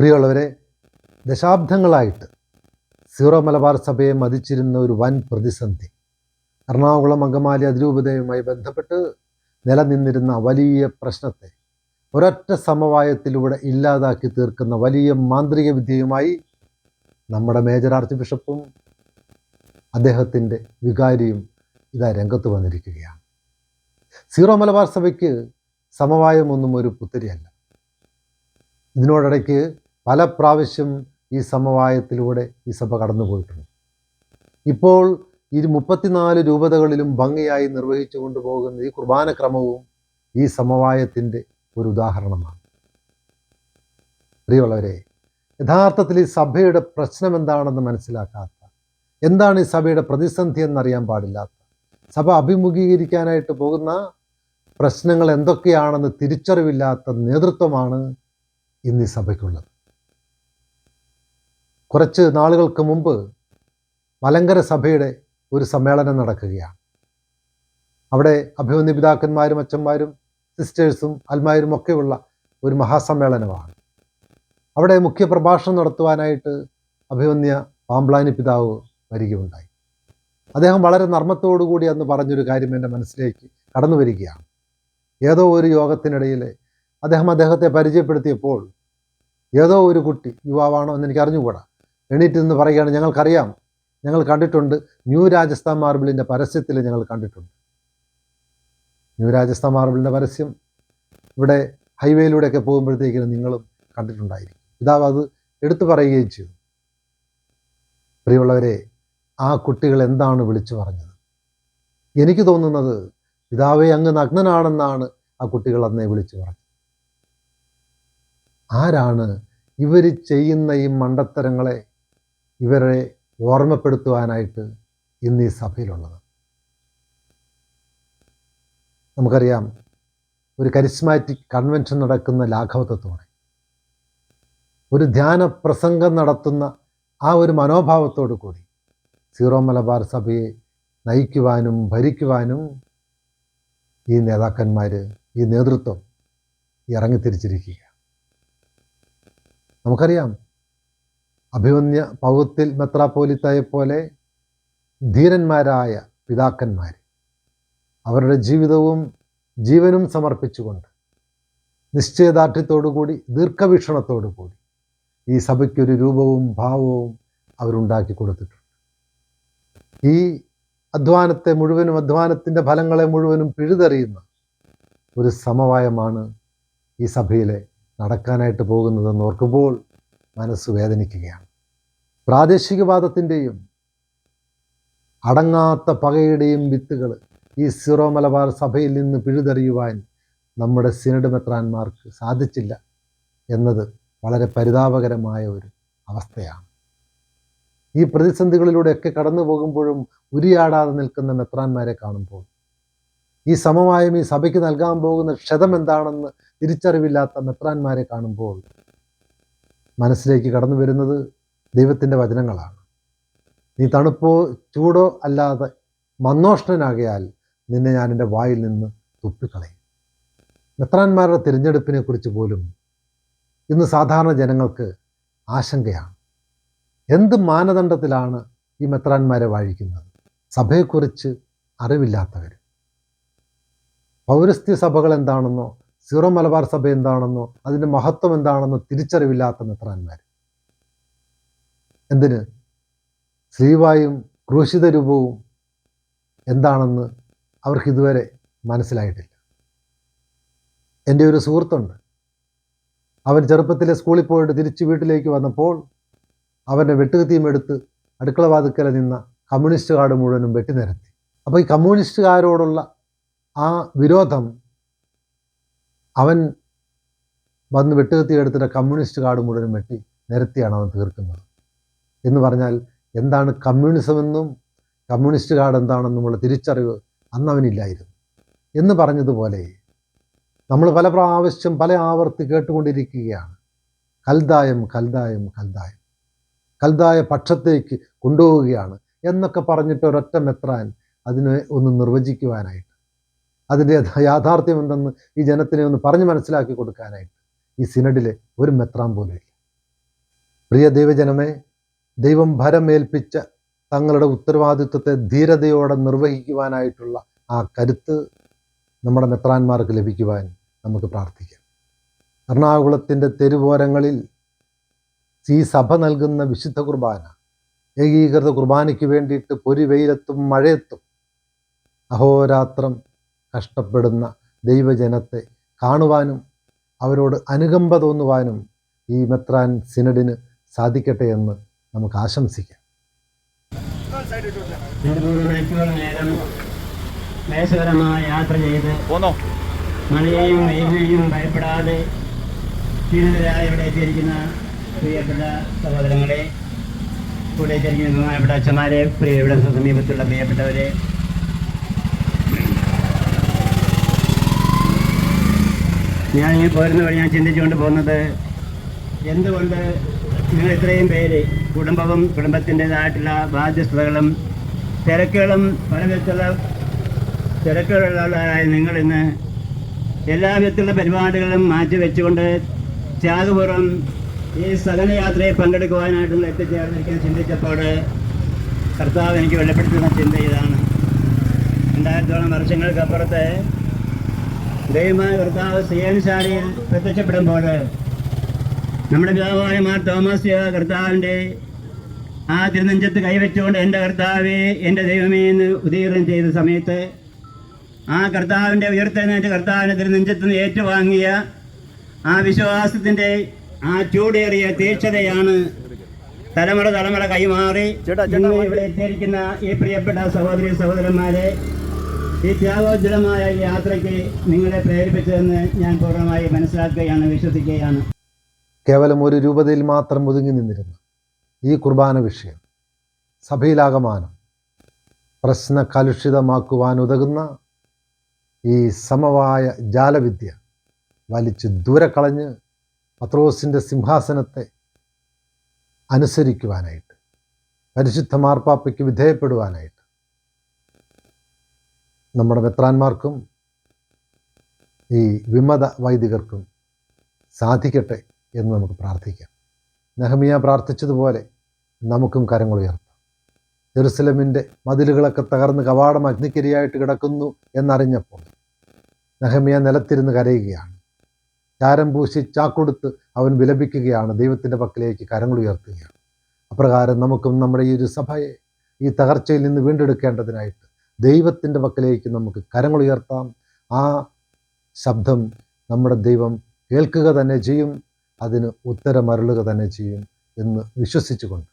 പ്രിയമുള്ളവരെ ദശാബ്ദങ്ങളായിട്ട് സീറോ മലബാർ സഭയെ മതിച്ചിരുന്ന ഒരു വൻ പ്രതിസന്ധി. എറണാകുളം അങ്കമാലി അതിരൂപതയുമായി ബന്ധപ്പെട്ട് നിലനിന്നിരുന്ന വലിയ പ്രശ്നത്തെ ഒരൊറ്റ സമവായത്തിലൂടെ ഇല്ലാതാക്കി തീർക്കുന്ന വലിയ മാന്ത്രിക വിദ്യയുമായി നമ്മുടെ മേജർ ആർച്ച് ബിഷപ്പും അദ്ദേഹത്തിന്റെ വികാരിയും ഇതാ രംഗത്ത് വന്നിരിക്കുകയാണ്. സീറോ മലബാർ സഭയ്ക്ക് സമവായമൊന്നും ഒരു പുത്തരിയല്ല. ഇതിനോടിടയ്ക്ക് പല പ്രാവശ്യം ഈ സമവായത്തിലൂടെ ഈ സഭ കടന്നുപോയിട്ടുണ്ട്. ഇപ്പോൾ ഈ മുപ്പത്തിനാല് രൂപതകളിലും ഭംഗിയായി നിർവഹിച്ചു കൊണ്ടുപോകുന്ന ഈ കുർബാന ക്രമവും ഈ സമവായത്തിന്റെ ഒരു ഉദാഹരണമാണ്. പ്രിയമുള്ളവരെ യഥാർത്ഥത്തിൽ ഈ സഭയുടെ പ്രശ്നം എന്താണെന്ന് മനസ്സിലാക്കാത്ത എന്താണ് ഈ സഭയുടെ പ്രതിസന്ധി എന്നറിയാൻ പാടില്ലാത്ത സഭ അഭിമുഖീകരിക്കാനായിട്ട് പോകുന്ന പ്രശ്നങ്ങൾ എന്തൊക്കെയാണെന്ന് തിരിച്ചറിവില്ലാത്ത നേതൃത്വമാണ് ഇന്ന് ഈ സഭയ്ക്കുള്ളത്. കുറച്ച് നാളുകൾക്ക് മുമ്പ് മലങ്കര സഭയുടെ ഒരു സമ്മേളനം നടക്കുകയാണ്. അവിടെ അഭിമന്യ പിതാക്കന്മാരും അച്ഛന്മാരും സിസ്റ്റേഴ്സും അൽമാരും ഒക്കെയുള്ള ഒരു മഹാസമ്മേളനമാണ്. അവിടെ മുഖ്യ പ്രഭാഷണം നടത്തുവാനായിട്ട് അഭിമന്യ പാമ്പ്ലാനി പിതാവ് വരികയുണ്ടായി. അദ്ദേഹം വളരെ നർമ്മത്തോടുകൂടി അന്ന് പറഞ്ഞൊരു കാര്യം എന്റെ മനസ്സിലേക്ക് കടന്നു വരികയാണ്. ഏതോ ഒരു യോഗത്തിനിടയിൽ അദ്ദേഹം അദ്ദേഹത്തെ പരിചയപ്പെടുത്തിയപ്പോൾ ഏതോ ഒരു കുട്ടി യുവാവാണോ എന്ന് എനിക്ക് അറിഞ്ഞുകൂടാ എണീറ്റ് നിന്ന് പറയുകയാണ് ഞങ്ങൾക്കറിയാം ഞങ്ങൾ കണ്ടിട്ടുണ്ട് ന്യൂ രാജസ്ഥാൻ മാർബിളിന്റെ പരസ്യത്തിൽ ഞങ്ങൾ കണ്ടിട്ടുണ്ട്. ന്യൂ രാജസ്ഥാൻ മാർബിളിന്റെ പരസ്യം ഇവിടെ ഹൈവേയിലൂടെയൊക്കെ പോകുമ്പോഴത്തേക്കിനും നിങ്ങളും കണ്ടിട്ടുണ്ടായിരിക്കും. പിതാവ് അത് എടുത്തു പറയുകയും ചെയ്തു. പ്രിയമുള്ളവരെ ആ കുട്ടികൾ എന്താണ് വിളിച്ചു പറഞ്ഞത്? എനിക്ക് തോന്നുന്നത് പിതാവെ അങ്ങ് നഗ്നനാണെന്നാണ് ആ കുട്ടികൾ അന്നേ വിളിച്ചു പറഞ്ഞത്. ആരാണ് ഇവർ ചെയ്യുന്ന ഈ മണ്ടത്തരങ്ങളെ ഇവരെ ഓർമ്മപ്പെടുത്തുവാനായിട്ട് ഇന്ന് ഈ സഭയിലുള്ളത്. നമുക്കറിയാം ഒരു കരിസ്മാറ്റിക് കൺവെൻഷൻ നടക്കുന്ന ലാഘവത്വത്തോടെ ഒരു ധ്യാന പ്രസംഗം നടത്തുന്ന ആ ഒരു മനോഭാവത്തോടു കൂടി സീറോ മലബാർ സഭയെ നയിക്കുവാനും ഭരിക്കുവാനും ഈ നേതാക്കന്മാർ ഈ നേതൃത്വം ഇറങ്ങിത്തിരിച്ചിരിക്കുക നമുക്കറിയാം അഭിമന്യ പൗത്തിൽ മെത്രാപ്പോലിത്തയെ പോലെ ധീരന്മാരായ പിതാക്കന്മാർ അവരുടെ ജീവിതവും ജീവനും സമർപ്പിച്ചുകൊണ്ട് നിശ്ചയദാർഢ്യത്തോടുകൂടി ദീർഘവീക്ഷണത്തോടുകൂടി ഈ സഭയ്ക്കൊരു രൂപവും ഭാവവും അവരുണ്ടാക്കി കൊടുത്തിട്ടുണ്ട്. ഈ അധ്വാനത്തെ മുഴുവനും അധ്വാനത്തിന്റെ ഫലങ്ങളെ മുഴുവനും പിഴുതെറിയുന്ന ഒരു സമവായമാണ് ഈ സഭയിലെ നടക്കാനായിട്ട് പോകുന്നതെന്ന് ഓർക്കുമ്പോൾ മനസ്സ് വേദനിക്കുകയാണ്. പ്രാദേശികവാദത്തിന്റെയും അടങ്ങാത്ത പകയുടെയും വിത്തുകൾ ഈ സിറോ മലബാർ സഭയിൽ നിന്ന് പിഴുതെറിയുവാൻ നമ്മുടെ സിനഡ് മെത്രാന്മാർക്ക് സാധിച്ചില്ല എന്നത് വളരെ പരിതാപകരമായ ഒരു അവസ്ഥയാണ്. ഈ പ്രതിസന്ധികളിലൂടെയൊക്കെ കടന്നു പോകുമ്പോഴും ഉരിയാടാതെ നിൽക്കുന്ന മെത്രാന്മാരെ കാണുമ്പോൾ ഈ സമവായം ഈ സഭയ്ക്ക് നൽകാൻ പോകുന്ന ക്ഷതം എന്താണെന്ന് തിരിച്ചറിവില്ലാത്ത മെത്രാന്മാരെ കാണുമ്പോൾ മനസ്സിലേക്ക് കടന്നു വരുന്നത് ദൈവത്തിന്റെ വചനങ്ങളാണ്. നീ തണുപ്പോ ചൂടോ അല്ലാതെ മന്നോഷ്ണനാകയാൽ നിന്നെ ഞാൻ എന്റെ വായിൽ നിന്ന് തുപ്പിക്കളയും. മെത്രാന്മാരുടെ തിരഞ്ഞെടുപ്പിനെ കുറിച്ച് പോലും ഇന്ന് സാധാരണ ജനങ്ങൾക്ക് ആശങ്കയാണ്. എന്ത് മാനദണ്ഡത്തിലാണ് ഈ മെത്രാന്മാരെ വാഴിക്കുന്നത്? സഭയെക്കുറിച്ച് അറിവില്ലാത്തവർ പൗരസ്ത്യ സഭകൾ എന്താണെന്നോ സീറോ മലബാർ സഭ എന്താണെന്നോ അതിന്റെ മഹത്വം എന്താണെന്നോ തിരിച്ചറിവില്ലാത്ത മെത്രാന്മാർ എന്തിന്? സ്ലീവായും ക്രൂശിത രൂപവും എന്താണെന്ന് അവർക്ക് ഇതുവരെ മനസ്സിലായിട്ടില്ല. എന്റെ ഒരു സുഹൃത്തുണ്ട്. അവൻ ചെറുപ്പത്തിലെ സ്കൂളിൽ പോയിട്ട് തിരിച്ച് വീട്ടിലേക്ക് വന്നപ്പോൾ അവന്റെ വെട്ടുകത്തിയും എടുത്ത് അടുക്കള വാതുക്കല നിന്ന കമ്മ്യൂണിസ്റ്റ് മുഴുവനും വെട്ടിനിരത്തി അപ്പോൾ ഈ കമ്മ്യൂണിസ്റ്റുകാരോടുള്ള ആ വിരോധം അവൻ വന്ന് വെട്ടുകത്തിയെടുത്തിട്ട് കമ്മ്യൂണിസ്റ്റ് കാർഡ് മുഴുവനും വെട്ടി നിരത്തിയാണ് അവൻ തീർക്കുന്നത്. എന്ന് പറഞ്ഞാൽ എന്താണ് കമ്മ്യൂണിസം എന്നും കമ്മ്യൂണിസ്റ്റ് കാർഡ് എന്താണെന്നുമുള്ള തിരിച്ചറിവ് അന്ന് അവനില്ലായിരുന്നു. എന്ന് പറഞ്ഞതുപോലെ നമ്മൾ പല പ്രാവശ്യം പല ആവർത്തി കേട്ടുകൊണ്ടിരിക്കുകയാണ്. കൽദായം കൽദായം കൽദായം. കൽദായ പക്ഷത്തേക്ക് കൊണ്ടുപോവുകയാണ് എന്നൊക്കെ പറഞ്ഞിട്ട് ഒരൊറ്റ മെത്രാൻ അതിനെ ഒന്ന് നിർവചിക്കുവാനായിട്ട് അതിന്റെ യാഥാർത്ഥ്യം എന്തെന്ന് ഈ ജനത്തിനെ ഒന്ന് പറഞ്ഞു മനസ്സിലാക്കി കൊടുക്കാനായിട്ട് ഈ സിനഡിലെ ഒരു മെത്രാൻ പോലും പ്രിയ ദൈവജനമേ ദൈവം ഭരമേൽപ്പിച്ച തങ്ങളുടെ ഉത്തരവാദിത്വത്തെ ധീരതയോടെ നിർവഹിക്കുവാനായിട്ടുള്ള ആ കരുത്ത് നമ്മുടെ മെത്രാന്മാർക്ക് ലഭിക്കുവാൻ നമുക്ക് പ്രാർത്ഥിക്കാം. എറണാകുളത്തിന്റെ തെരുവോരങ്ങളിൽ ഈ സഭ നൽകുന്ന വിശുദ്ധ കുർബാന ഏകീകൃത കുർബാനയ്ക്ക് വേണ്ടിയിട്ട് പൊരി വെയിലത്തും മഴയത്തും അഹോരാത്രം കഷ്ടപ്പെടുന്ന ദൈവജനത്തെ കാണുവാനും അവരോട് അനുകമ്പ തോന്നുവാനും ഈ മെത്രാൻ സിനഡിന് സാധിക്കട്ടെ എന്ന് നമുക്ക് ആശംസിക്കാം. മൂന്ന് മണിക്കൂർ നേരം ക്ലേശകരമായ യാത്ര ചെയ്ത് പോന്നോ? മഴയെയും വെയിലെയും ഭയപ്പെടാതെ ക്ഷീണിതരായി ഇവിടെ എത്തിയിരിക്കുന്ന പ്രിയപ്പെട്ട സഹോദരങ്ങളെ ഇവിടെ എത്തിയിരിക്കുന്ന ബഹുമാനപ്പെട്ട അച്ഛന്മാരെ പ്രിയ ഇവിടെ സമീപത്തുള്ള പ്രിയപ്പെട്ടവരെ ഞാൻ ഈ പോരുന്ന വഴി ഞാൻ ചിന്തിച്ചുകൊണ്ട് പോകുന്നത് എന്തുകൊണ്ട് നിങ്ങൾ ഇത്രയും പേര് കുടുംബവും കുടുംബത്തിന്റെതായിട്ടുള്ള ബാധ്യസ്ഥതകളും തിരക്കുകളും പല വിധത്തിലുള്ള തിരക്കുകളുള്ളവരായ നിങ്ങൾ ഇന്ന് എല്ലാ വിധത്തിലുള്ള പരിപാടികളും മാറ്റി വെച്ചുകൊണ്ട് ത്യാഗപൂർവം ഈ സഹനയാത്രയിൽ പങ്കെടുക്കുവാനായിട്ടുള്ള എത്തിച്ചേർന്നിരിക്കാൻ ചിന്തിച്ചപ്പോൾ കർത്താവ് എനിക്ക് വെളിപ്പെടുത്തുന്ന ചിന്ത ഇതാണ്. രണ്ടായിരത്തോളം വർഷങ്ങൾക്കപ്പുറത്ത് ദൈവമായ കർത്താവ് സിയൻശാലയിൽ പ്രത്യക്ഷപ്പെടുമ്പോൾ നമ്മുടെ പിതാവായ മാർ തോമസ് കർത്താവിന്റെ ആ തിരുനെഞ്ചത്ത് കൈവച്ചുകൊണ്ട് എന്റെ കർത്താവേ എന്റെ ദൈവമേ എന്ന് ഉദീകരണം ചെയ്ത സമയത്ത് ആ കർത്താവിന്റെ ഉയർത്തെഴുന്നേറ്റ് കർത്താവിന്റെ തിരുനെഞ്ചത്ത് നിന്ന് ഏറ്റുവാങ്ങിയ ആ വിശ്വാസത്തിന്റെ ആ ചൂടേറിയ തീക്ഷതയാണ് തലമുറ തലമുറ കൈമാറി ഇവിടെ എത്തിയിരിക്കുന്ന ഈ പ്രിയപ്പെട്ട സഹോദരി സഹോദരന്മാരെ ഈ ത്യാഗോജ്വലമായ യാത്രയ്ക്ക് നിങ്ങളെ പ്രേരിപ്പിച്ചതെന്ന് ഞാൻ പൂർണമായി മനസ്സിലാക്കുകയാണ് വിശ്വസിക്കുകയാണ്. കേവലം ഒരു രൂപതയിൽ മാത്രം ഒതുങ്ങി നിന്നിരുന്ന. ഈ കുർബാന വിഷയം സഭയിലാകമാനം പ്രശ്ന കലുഷിതമാക്കുവാൻ ഉതകുന്ന ഈ സമവായ ജാലവിദ്യ വലിച്ച് ദൂരെ കളഞ്ഞ് പത്രോസിന്റെ സിംഹാസനത്തെ അനുസരിക്കുവാനായിട്ട് പരിശുദ്ധ മാർപ്പാപ്പയ്ക്ക് വിധേയപ്പെടുവാനായിട്ട് നമ്മുടെ മെത്രാന്മാർക്കും ഈ വിമത വൈദികർക്കും സാധിക്കട്ടെ എന്ന് നമുക്ക് പ്രാർത്ഥിക്കാം. നെഹമിയ പ്രാർത്ഥിച്ചതുപോലെ നമുക്കും കരങ്ങൾ ഉയർത്താം. ജെറുസലമിന്റെ മതിലുകളൊക്കെ തകർന്ന് കവാടം അഗ്നിക്കരിയായിട്ട് കിടക്കുന്നു എന്നറിഞ്ഞപ്പോൾ നെഹമിയ നിലത്തിരുന്ന് കരയുകയാണ്. ചാരം പൂശി ചാക്കൊടുത്ത് അവൻ വിലപിക്കുകയാണ്. ദൈവത്തിന്റെ പക്കലേക്ക് കരങ്ങൾ ഉയർത്തുകയാണ്. അപ്രകാരം നമുക്കും നമ്മുടെ ഈ ഒരു സഭയെ ഈ തകർച്ചയിൽ നിന്ന് വീണ്ടെടുക്കേണ്ടതിനായിട്ട് ദൈവത്തിന്റെ പക്കലേക്ക് നമുക്ക് കരങ്ങൾ ഉയർത്താം. ആ ശബ്ദം നമ്മുടെ ദൈവം കേൾക്കുക തന്നെ ചെയ്യും അതിന് ഉത്തരമരുളുക തന്നെ ചെയ്യും എന്ന് വിശ്വസിച്ചുകൊണ്ട്